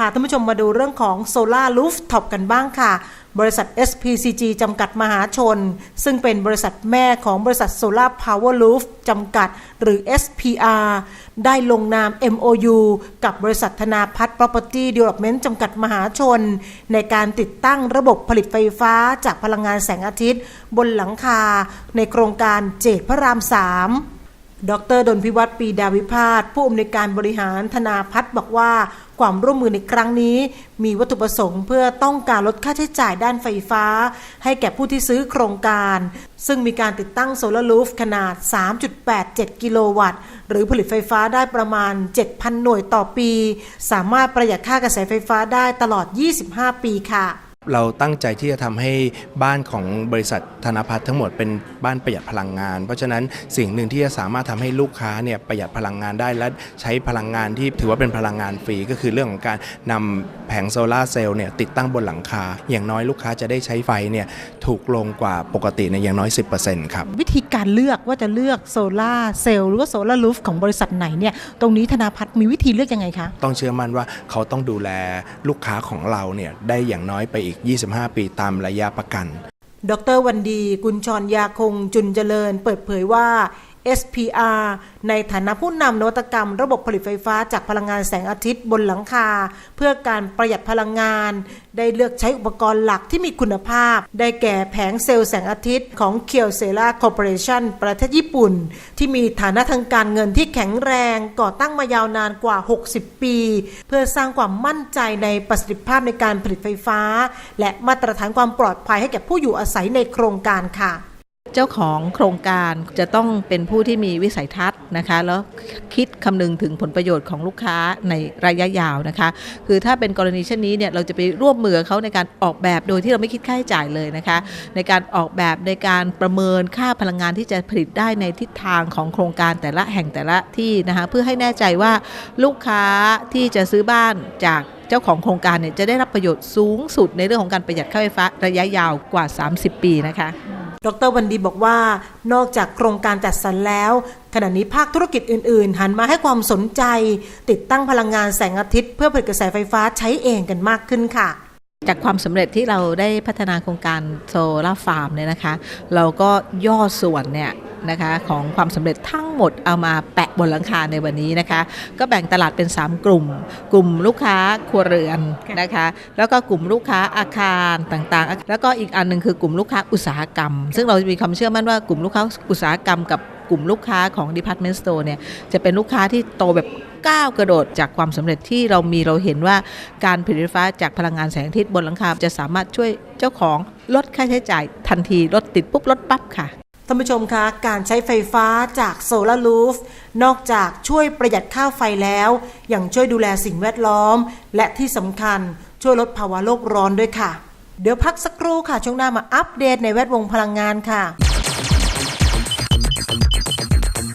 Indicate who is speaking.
Speaker 1: พาท่านผู้ชมมาดูเรื่องของ Solar Rooftop กันบ้างค่ะ บริษัท SPCG จำกัดมหาชน ซึ่งเป็นบริษัทแม่ของบริษัท Solar Power Roof จำกัด หรือ SPR ได้ลงนาม MOU กับบริษัทธนาพัฒน์ Property Development จำกัดมหาชน ในการติดตั้งระบบผลิตไฟฟ้าจากพลังงานแสงอาทิตย์ บนหลังคา ในโครงการเจดพระราม 3 ดรดลพิวัตรปีดาวิพาสผู้อำนวยการบริหารธนาพัฒน์บอกว่าความร่วมมือในครั้งนี้ มีวัตถุประสงค์เพื่อต้องการลดค่าใช้จ่ายด้านไฟฟ้า ให้แก่ผู้ที่ซื้อโครงการ ซึ่งมีการติดตั้งโซลารูฟขนาด 3.87 กิโลวัตต์ หรือผลิตไฟฟ้าได้ประมาณ 7,000 หน่วยต่อปี สามารถประหยัดค่ากระแสไฟฟ้าได้ตลอด 25 ปีค่ะ
Speaker 2: เราตั้งใจที่จะทำให้บ้านของบริษัทธนพัฒน์ทั้งหมดเป็นบ้านประหยัดพลังงาน เพราะฉะนั้นสิ่งหนึ่งที่จะสามารถทำให้ลูกค้าเนี่ยประหยัดพลังงานได้และใช้พลังงานที่ถือว่าเป็นพลังงานฟรี ก็คือเรื่องของการนำแผงโซลาร์เซลล์เนี่ยติดตั้งบนหลังคา อย่างน้อยลูกค้าจะได้ใช้ไฟเนี่ยถูกลงกว่าปกติในยอย่างน้อย 10%ครับ
Speaker 1: วิธีการเลือกว่าจะเลือกโซลาร์เซลล์หรือว่าโซลารูฟของบริษัทไหนเนี่ยตรงนี้ธนาพัฒน์มีวิธีเลือกยังไงคะ
Speaker 2: ต้องเชื่อมั่นว่าเขาต้องดูแลลูกค้าของเราเนี่ยได้อย่างน้อยไปอีก25 ปีตามระยะประกัน
Speaker 1: ดรวันดี กุญชรยาคงจุนเจริญ เปิดเผยว่า SPR ในฐานะผู้นำนวัตกรรม ระบบผลิตไฟฟ้าจากพลังงานแสงอาทิตย์บนหลังคา เพื่อการประหยัดพลังงาน ได้เลือกใช้อุปกรณ์หลักที่มีคุณภาพ ได้แก่แผงเซลล์แสงอาทิตย์ของเคียวเซล่าคอร์ปอเรชันประเทศญี่ปุ่น ที่มีฐานะทางการเงินที่แข็งแรงก่อตั้งมายาวนานกว่า 60 ปี เพื่อสร้างความมั่นใจในประสิทธิภาพในการผลิตไฟฟ้า และมาตรฐานความปลอดภัยให้แก่ผู้อยู่อาศัยในโครงการค่ะ
Speaker 3: เจ้าของโครงการจะต้องเป็นผู้ที่มีวิสัยทัศน์นะคะ แล้วคิดคำนึงถึงผลประโยชน์ของลูกค้าในระยะยาวนะคะ คือถ้าเป็นกรณีเช่นนี้เนี่ยเราจะไปร่วมมือเขาในการออกแบบโดยที่เราไม่คิดค่าใช้จ่ายเลยนะคะ ในการออกแบบในการประเมินค่าพลังงานที่จะผลิตได้ในทิศทางของโครงการแต่ละแห่งแต่ละที่นะคะเพื่อให้แน่ใจว่าลูกค้าที่จะซื้อบ้านจากเจ้าของโครงการเนี่ยจะได้รับประโยชน์สูงสุดในเรื่องของการประหยัดค่าไฟฟ้าระยะยาวกว่า 30 ปีนะคะ
Speaker 1: ดรวันดีบอกว่า นอกจากโครงการจัดสรรแล้ว ขณะนี้ภาคธุรกิจอื่น ๆ หันมาให้ความสนใจ ติดตั้งพลังงานแสงอาทิตย์ เพื่อผลิตกระแสไฟฟ้าใช้เองกันมากขึ้นค่ะ
Speaker 3: จากความสำเร็จที่เราได้พัฒนาโครงการโซลาร์ฟาร์มเนี่ยนะคะ เราก็ย่อส่วนเนี่ย นะคะของความสำเร็จทั้งหมดเอามาแปะบนหลังคาในวันนี้นะคะ ก็แบ่งตลาดเป็น 3 กลุ่ม กลุ่มลูกค้าครัวเรือนนะคะ แล้วก็กลุ่มลูกค้าอาคารต่างๆ แล้วก็อีกอันหนึงคือกลุ่มลูกค้าอุตสาหกรรม ซึ่งเรามีความเชื่อมั่นว่ากลุ่มลูกค้าอุตสาหกรรมกับกลุ่มลูกค้าของ Department Store เนี่ยจะเป็นลูกค้าที่โตแบบก้าวกระโดดจากความสำเร็จที่เรามีเราเห็นว่าการผลิตไฟฟ้าจากพลังงานแสงอาทิตย์บนหลังคาจะสามารถช่วยเจ้าของลดค่าใช้จ่ายทันทีลดติดปุ๊บลดปั๊บค่ะ
Speaker 1: ท่านผู้ชมคะการใช้ไฟฟ้าจากโซลารูฟนอกจากช่วยประหยัดค่าไฟแล้วยังช่วยดูแลสิ่งแวดล้อม และที่สำคัญช่วยลดภาวะโลกร้อนด้วยค่ะ เดี๋ยวพักสักครู่ค่ะ ช่วงหน้ามาอัปเดตในแวดวงพลังงานค่ะ